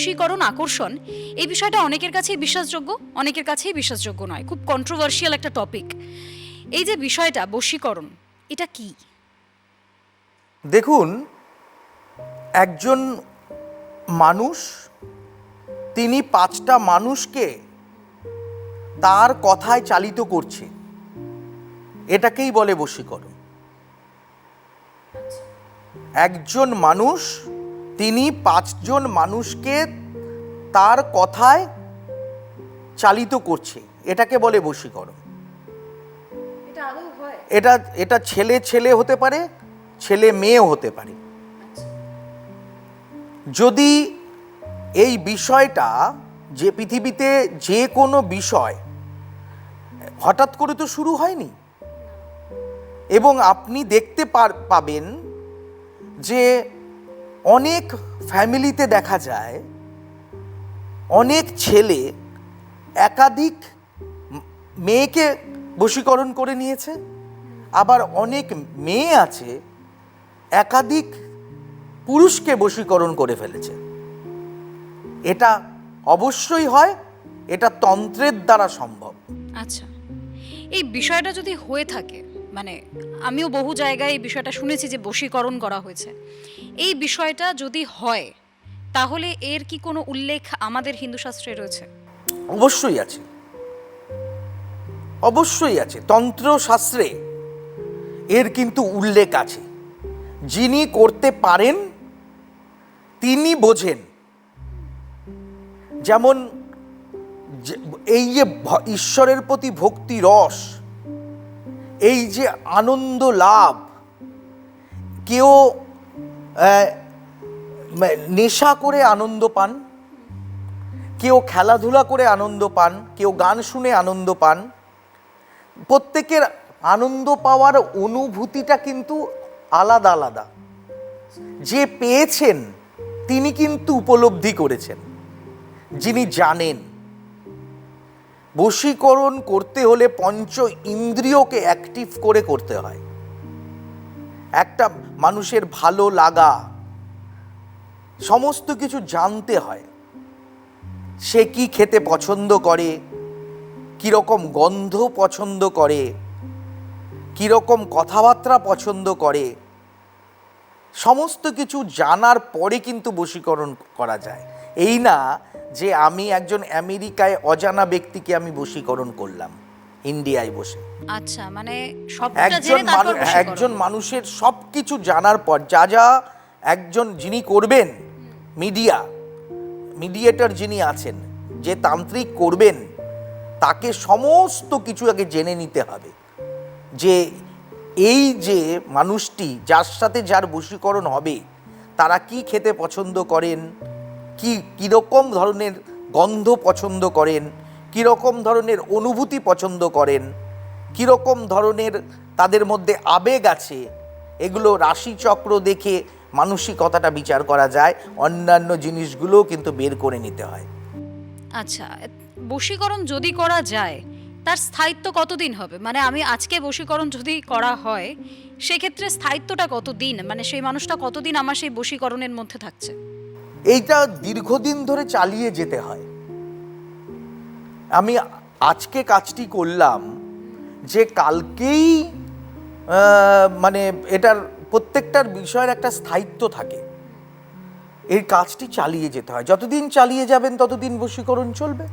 বশীকরণ আকর্ষণ, এই বিষয়টা অনেকের কাছেই বিশ্বাসযোগ্য, অনেকের কাছেই বিশ্বাসযোগ্য নয়। খুব কন্ট্রোভার্সিয়াল একটা টপিক এই যে বিষয়টা, বশীকরণ, এটা কি? দেখুন, একজন মানুষ, তিনি পাঁচটা মানুষকে তার কথায় চালিত করছে। এটাকেই বলে বশীকরণ। একজন মানুষ তিনি পাঁচজন মানুষকে তার কথায় চালিত করছে। এটাকে বলে বশীকরণ। এটা এটা ছেলে ছেলে হতে পারে ছেলে মেয়ে হতে পারে। যদি এই বিষয়টা যে পৃথিবীতে যে কোনো বিষয় হঠাৎ করে তো শুরু হয়নি। এবং আপনি দেখতে পাবেন যে অনেক ফ্যামিলিতে দেখা যায়, অনেক ছেলে একাধিক মেয়েকে বশীকরণ করে নিয়েছে, আবার অনেক মেয়ে আছে একাধিক পুরুষকে বশীকরণ করে ফেলেছে। এটা অবশ্যই হয়, এটা তন্ত্রের দ্বারা সম্ভব। আচ্ছা এই বিষয়টা যদি হয়ে থাকে মানে আমিও বহু জায়গায় এই বিষয়টা শুনেছি যে বশীকরণ করা হয়েছে। এই বিষয়টা যদি হয়, তাহলে এর কি কোনো উল্লেখ আমাদের হিন্দু শাস্ত্রে রয়েছে? অবশ্যই আছে। অবশ্যই আছে। তন্ত্র শাস্ত্রে এর কিন্তু উল্লেখ আছে। যিনি করতে পারেন, তিনি বোঝেন। যেমন এই যে ঈশ্বরের প্রতি ভক্তি রস এই যে আনন্দ লাভ, কেউ নেশা করে আনন্দ পান, কেউ খেলাধুলা করে আনন্দ পান, কেউ গান শুনে আনন্দ পান, প্রত্যেকের আনন্দ পাওয়ার অনুভূতিটা কিন্তু আলাদা আলাদা। যে পেয়েছেন, তিনি কিন্তু উপলব্ধি করেছেন, যিনি জানেন। বশীকরণ করতে হলে পঞ্চ ইন্দ্রিয়কে অ্যাক্টিভ করে করতে হয়। একটা মানুষের ভালো লাগা, সমস্ত কিছু জানতে হয়। সে কি খেতে পছন্দ করে, কীরকম গন্ধ পছন্দ করে, কীরকম কথাবার্তা পছন্দ করে, সমস্ত কিছু জানার পরে কিন্তু বশীকরণ করা যায়। এই না যে আমি একজন আমেরিকায় অজানা ব্যক্তিকে আমি বশীকরণ করলাম ইন্ডিয়ায় বসে আচ্ছা মানে একজন। একজন মানুষের সব কিছু জানার পর যা যা একজন যিনি করবেন মিডিয়া মিডিয়েটর যিনি আছেন যে তান্ত্রিক করবেন তাকে সমস্ত কিছু আগে জেনে নিতে হবে যে এই যে মানুষটি যার সাথে যার বশীকরণ হবে তারা কি খেতে পছন্দ করেন কি, কীরকম ধরনের গন্ধ পছন্দ করেন? কীরকম ধরনের অনুভূতি পছন্দ করেন? কীরকম ধরনের তাদের মধ্যে আবেগ আছে? এগুলো রাশিচক্র দেখে মানসিকতাটা বিচার করা যায়, অন্যান্য জিনিসগুলোও কিন্তু বের করে নিতে হয়। আচ্ছা বশীকরণ যদি করা যায়, তার স্থায়িত্ব কতদিন হবে? মানে আমি আজকে বশীকরণ যদি করা হয়, সেক্ষেত্রে স্থায়িত্বটা কতদিন? মানে সেই মানুষটা কতদিন আমার সেই বশীকরণের মধ্যে থাকছে? এইটা দীর্ঘদিন ধরে চালিয়ে যেতে হয়। আমি আজকে কাজটি করলাম যে কালকেই মানে এটার প্রত্যেকটার বিষয়ের একটা স্থায়িত্ব থাকে। এই কাজটি চালিয়ে যেতে হয়। যতদিন চালিয়ে যাবেন, ততদিন বশীকরণ চলবে।